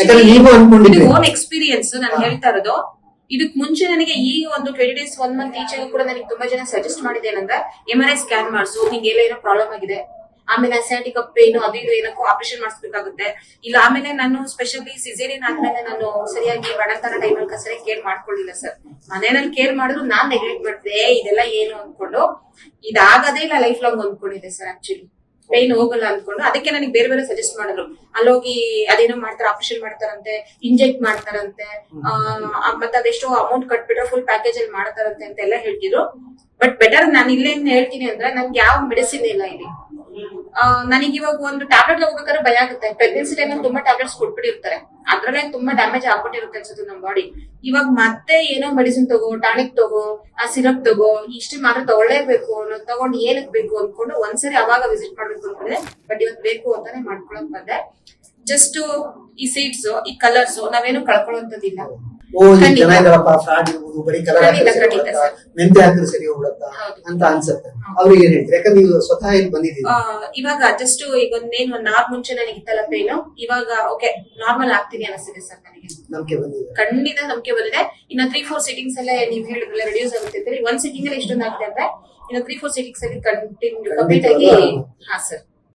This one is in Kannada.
ಯಾಕಂದ್ರೆ ನೀವು ಇದು ಅನ್ಕೊಂಡಿದ್ರಿ ಓನ್ ಎಕ್ಸ್ಪೀರಿಯನ್ಸ್ ನಾನು ಹೇಳ್ತಾ ಇರೋದು ಇದಕ್ ಮುಂಚೆ ನನಗೆ ಈ ಒಂದು ಟ್ವೆಂಟಿ ಡೇಸ್ ಒನ್ ಮಂತ್ ಈಚೆಗೂ ಕೂಡ ನನಗೆ ತುಂಬಾ ಜನ ಸಜೆಸ್ಟ್ ಮಾಡಿದ್ದೇನಂದ್ರೆ ಎಂ ಆರ್ ಐ ಸ್ಕ್ಯಾನ್ ಮಾಡಿಸು ನಿಂಗೆ ಎಲ್ಲ ಏನೋ ಪ್ರಾಬ್ಲಮ್ ಆಗಿದೆ ಆಮೇಲೆ ಅಸೈಟಿಕ್ ಪೇನ್ ಅದು ಇದು ಏನಕ್ಕೂ ಆಪರೇಷನ್ ಮಾಡಿಸ್ಬೇಕಾಗುತ್ತೆ. ಇಲ್ಲ ಆಮೇಲೆ ನಾನು ಸ್ಪೆಷಲಿ ಸಿಸೇರಿಯನ್ ಆದ್ಮೇಲೆ ನಾನು ಸರಿಯಾಗಿ ಬಡತನ ಟೈಮಲ್ಲಿ ಸರಿಯಾಗಿ ಕೇರ್ ಮಾಡ್ಕೊಳ್ಳಿಲ್ಲ ಸರ್ ಮನೆಯಲ್ಲಿ ಕೇರ್ ಮಾಡಿದ್ರು ನಾನ್ ನೆಗ್ಲೆಕ್ಟ್ ಮಾಡಿದೆ ಇದೆಲ್ಲ ಏನು ಅನ್ಕೊಂಡು ಇದಾಗದೇ ಇಲ್ಲ ಲೈಫ್ ಲಾಂಗ್ ಅಂದ್ಕೊಂಡಿದ್ದೆ ಸರ್ ಆಕ್ಚುಲಿ ಪೈನ್ ಹೋಗಲ್ಲ ಅನ್ಕೊಂಡು ಅದಕ್ಕೆ ನನಗೆ ಬೇರೆ ಬೇರೆ ಸಜೆಸ್ಟ್ ಮಾಡಿದ್ರು. ಅಲ್ಲೋಗಿ ಅದೇನೋ ಮಾಡ್ತಾರೆ ಆಪರೇಷನ್ ಮಾಡ್ತಾರಂತೆ ಇಂಜೆಕ್ಟ್ ಮಾಡ್ತಾರಂತೆ ಆ, ಮತ್ತೆ ಅದೆಷ್ಟೋ ಅಮೌಂಟ್ ಕಟ್ಬಿಟ್ರೆ ಫುಲ್ ಪ್ಯಾಕೇಜ್ ಅಲ್ಲಿ ಮಾಡ್ತಾರಂತೆ ಅಂತ ಎಲ್ಲ ಹೇಳ್ತಿದ್ರು. ಬಟ್ ಬೆಟರ್ ನಾನು ಇಲ್ಲೇನ್ ಹೇಳ್ತೀನಿ ಅಂದ್ರೆ ನನ್ಗೆ ಯಾವ ಮೆಡಿಸಿನ್ ಇಲ್ಲ ಇಲ್ಲಿ. ನನಗೆ ಇವಾಗ ಒಂದು ಟ್ಯಾಬ್ಲೆಟ್ ಹೋಗ್ಬೇಕಾದ್ರೆ ಭಯ ಆಗುತ್ತೆ. ಪ್ರೆಗ್ನೆನ್ಸಿ ಟೈಮಲ್ಲಿ ತುಂಬಾ ಟ್ಯಾಬ್ಲೆಟ್ಸ್ ಕೊಟ್ಬಿಟ್ಟಿರ್ತಾರೆ. ಅದ್ರಲ್ಲೇ ತುಂಬಾ ಡ್ಯಾಮೇಜ್ ಆಗ್ಬಿಟ್ಟಿರುತ್ತೆ ಅನ್ಸುತ್ತೆ ನಮ್ಮ ಬಾಡಿ ಇವಾಗ ಮತ್ತೆ ಏನೋ ಮೆಡಿಸಿನ್ ತಗೋ ಟಾನಿಕ್ ತಗೋ, ಆ ಸಿರಪ್ ತಗೋ ಇಷ್ಟು ಮಾತ್ರ ತಗೊಳ್ಳೇಬೇಕು ಅನ್ನೋದು ತಗೊಂಡು ಏನಕ್ ಬೇಕು ಅನ್ಕೊಂಡು ಒಂದ್ಸರಿ ಅವಾಗ ವಿಸಿಟ್ ಮಾಡ್ಬೇಕು ಅನ್ಕೊಂಡೆ. ಬಟ್ ಇವತ್ತು ಬೇಕು ಅಂತಾನೆ ಮಾಡ್ಕೊಳಕ್ ಬಂದೆ. ಜಸ್ಟ್ ಈ ಸೀಡ್ಸ್ ಈ ಕಲರ್ಸ್ ನಾವೇನು ಕಳ್ಕೊಳ್ಳುವಂತದಿಲ್ಲ ಓ. ಜನ ಇದಾರಪ್ಪ ಫ್ರಾಡ್ ಇರ್ಬೋದು ಬರೀ ಕಲರ್ ಹಾಕಿದ್ರೆ ಸರಿ. ಹೋಗುತ್ತಾ ಮೆಂತೆ ಹಾಕಿದ್ರೆ ಸರಿ ಹೋಗ್ಬಿಡತ್ತಾ ಅಂತ ಅನ್ಸುತ್ತೆ. ಅವ್ರಿಗೆ ಏನ್ ಹೇಳ್ತೀರಿ? ಯಾಕಂದ್ರೆ ನೀವು ಸ್ವತಃ ಇಲ್ಲಿ ಬಂದಿದ್ದೀರಿ? ಇವಾಗ ಜಸ್ಟ್ ಈಗ ಒಂದೇನು ಒಂದ್ ಆರ್ ಮುಂಚೆ ನನಗೆ ಇತ್ತಲ್ಲ ಪೇನು ಇವಾಗ ಓಕೆ ನಾರ್ಮಲ್ ಆಗ್ತೀನಿ ಅನಿಸ್ತಿದೆ ಸರ್ ನನಗೆ. ನಂಬಿಕೆ ಬಂದಿದೆ. ಖಂಡಿತ ನಂಬಿಕೆ ಬಂದಿದೆ. ಇನ್ನ ತ್ರೀ ಫೋರ್ ಸಿಟಿಂಗ್ಸ್ ಅಲ್ಲೇ ನೀವು ಹೇಳಿದ್ರಲ್ಲ ರೆಡ್ಯೂಸ್ ಆಗುತ್ತೆ ಒಂದ್ ಸಿಟಿಂಗ್ ಅಲ್ಲಿ ಎಷ್ಟೊಂದು ಆಗಿದೆ ಅಂದ್ರೆ ಇನ್ನ ತ್ರೀ ಫೋರ್ ಸಿಟಿಂಗ್ಸ್ ಅಲ್ಲಿ ಕಂಟಿನ್ಯೂ ಕಂಪ್ಲೀಟ್ ಆಗಿ ಹಾ ಸರ್